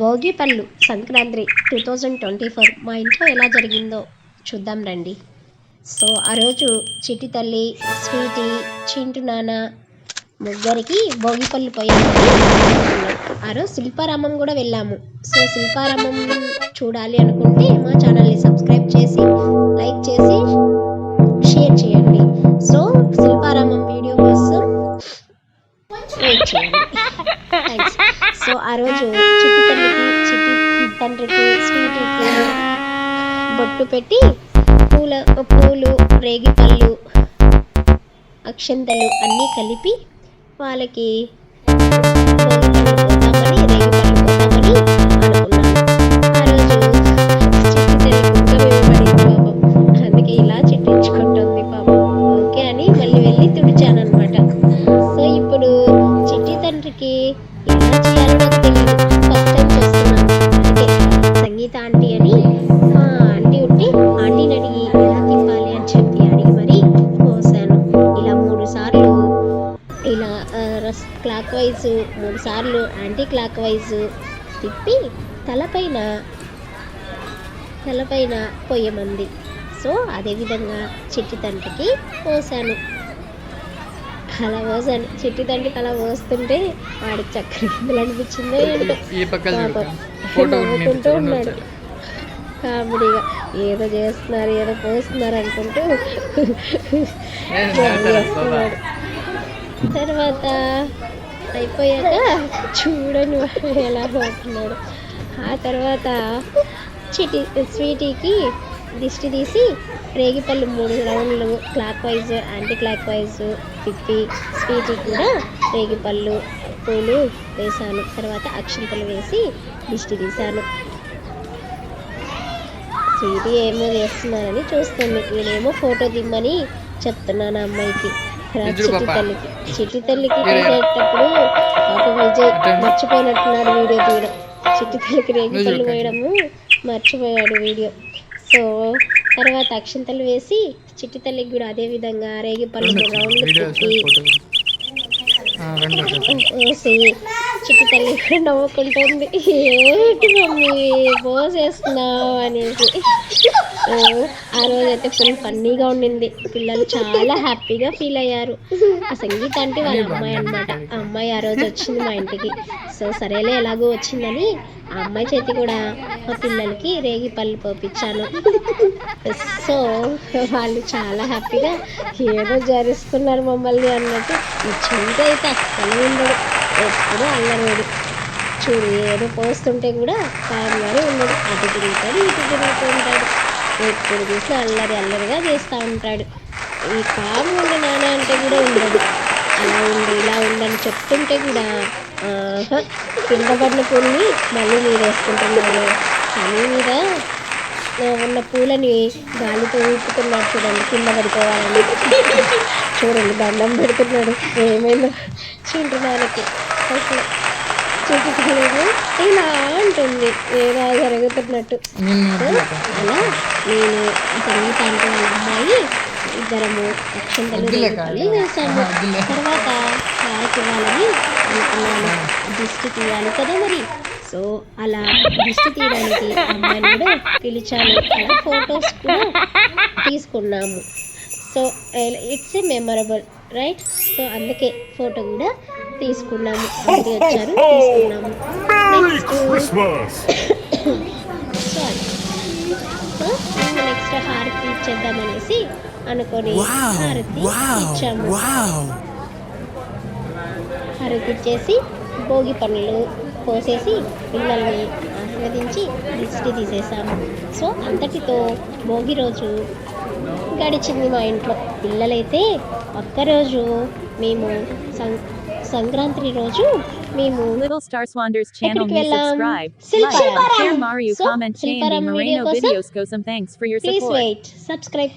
భోగిపళ్ళు Sankranti two thousand twenty four మా ఇంట్లో ఎలా జరిగిందో చూద్దాం రండి. సో ఆ రోజు చిట్టి తల్లి స్వీటి చింటు నాన్న ముగ్గురికి భోగిపళ్ళు పళ్ళు పోయాము ఆ రోజు శిల్పారామం కూడా వెళ్ళాము. సో శిల్పారామం చూడాలి అనుకుంటే మా ఛానల్ని సబ్స్క్రైబ్ చేసి లైక్ చేసి షేర్ చేయండి. సో శిల్పారామం వీడియో చేయండి సో ఆ రోజు చిట్టి తల్లికి చిట్టి తండ్రికి స్వీట్కి బొట్టు పెట్టి పూల పూలు రేగిపళ్ళు అక్షంతలు అన్నీ కలిపి వాళ్ళకి రేగిపళ్ళు చిట్టి ఎలా చేయాలో నాకు తెలియదు ఫస్ట్ టైం చేస్తున్నాను అందుకే సంగీత ఆంటీ అని ఆంటీ ఉంటే ఆంటీని అడిగి ఎలా తిప్పాలి అని చెప్పి అడిగి మరీ పోసాను ఇలా మూడు సార్లు ఇలా క్లాక్ వైజ్ మూడు సార్లు యాంటీ క్లాక్ వైజ్ తిప్పి తలపైన తలపైన పొయ్యమంది సో అదేవిధంగా చిట్టి తండ్రికి పోసాను అలా పోసాను. చిట్టి తండ్రికి అలా పోస్తుంటే వాడికి చక్కర కిందలు అనిపించిందో నవ్వుకుంటూ ఉన్నాడు. కామెడీగా ఏదో చేస్తున్నారు ఏదో పోస్తున్నారు అనుకుంటూ చేస్తున్నాడు తర్వాత అయిపోయాక చూడని వాడు ఎలా పోతున్నాడు. ఆ తర్వాత చిటి స్వీటీకి దిష్టి తీసి రేగిపల్లి మూడు రౌండ్లు clockwise anticlockwise తిప్పి స్వీటీ కూడా రేగిపళ్ళు పూలు వేశాను తర్వాత అక్షింతలు వేసి దిష్టి తీశాను స్వీటీ ఏమో చేస్తున్నారని చూస్తుంది నేనేమో ఫోటో దిమ్మని చెప్తున్నాను అమ్మాయికి చిట్టి. తల్లికి చిట్టి తల్లికి ఏరే. తీసేటప్పుడు పాప విజయ్. మర్చిపోయినట్టున్నాడు వీడియో తీయడం చిట్టి తల్లికి రేగిపళ్ళు. వేయడము మర్చిపోయాడు వీడియో సో తర్వాత అక్షింతలు వేసి చిట్టి తల్లికి కూడా అదే విధంగా ఫోటో రెండు వేసి చిట్టి తల్లి కూడా నవ్వుకుంటుంది. ఏంటి మమ్మీ పోసేస్తున్నావు అనేసి. ఆ, ఆ రోజైతే ఫుల్ ఫన్నీగా ఉండింది. పిల్లలు చాలా హ్యాపీగా ఫీల్ అయ్యారు. ఆ సంగీత అంటే వాళ్ళ అమ్మాయి అన్నమాట. ఆ అమ్మాయి ఆ రోజు వచ్చింది మా ఇంటికి. సో సరేలే ఎలాగో వచ్చిందని ఆ అమ్మాయి చేతి కూడా మా పిల్లలకి రేగి పళ్ళు పోపించాను సో వాళ్ళు చాలా హ్యాపీగా ఏదో జరుస్తున్నారు మమ్మల్ని అన్నట్టు. ఈ అయితే అస్సలు ఉండడు ఎప్పుడు అల్లరోడు చూడు ఏదో పోస్తుంటే కూడా కామ్గానే ఉండడు. అటు తిరుగుతాడు ఇటు తిరుగుతూ ఉంటాడు. ఎప్పుడు చూసి అల్లరి అల్లరిగా చేస్తూ ఉంటాడు. ఈ కాము ఉండి నాన్న అంటే కూడా ఉండదు అలా ఉండి ఇలా ఉండని చెప్తుంటే కూడా కింద పడిన పూలని మళ్ళీ మీరు వేసుకుంటున్నాను కానీ మీద ఉన్న పూలని గాలితో ఊపుతున్నాడు చూడండి కింద పడిపోవాలని. చూడండి దండం పెడుతున్నాడు. ఏమైందో చింటున్నానికి అసలు చింటుకోలేదు ఇలా అంటుంది ఏదో జరుగుతున్నట్టు. అలా నేను సంగీత అంటే వాళ్ళ అమ్మాయి ఇద్దరము అక్షంతలు. వేసాము. తర్వాత హారతి ఇవ్వాలని అనుకున్నాను. దిష్టి తీయాలి కదా మరి. సో అలా దిష్టి తీయడానికి అమ్మాయిని కూడా పిలిచాను. అలా ఫొటోస్ కూడా తీసుకున్నాము. So it's a memorable right so అందుకే ఫోటో కూడా తీసుకున్నాము. అందరూ వచ్చారు తీసుకున్నాము. నెక్స్ట్! సారీ నెక్స్ట్ హారతి ఇచ్చేద్దామనేసి అనుకొని హారతి ఇచ్చాము. హారతి ఇచ్చేసి భోగి పనులు పోసేసి పిల్లల్ని ఆశీర్వదించి దిష్టి తీసేసాము. సో అంతటితో భోగి రోజు గడిచింది మా ఇంట్లో. పిల్లలైతే ఒక్కరోజు మేము సం సంక్రాంతి రోజు మేము Little Star Swanders channel me వెళ్ళాం subscribe, like, share Mario So, comment Chandy Shilparamam video Moreno కోసం videos go some thanks for your please support. Wait subscribe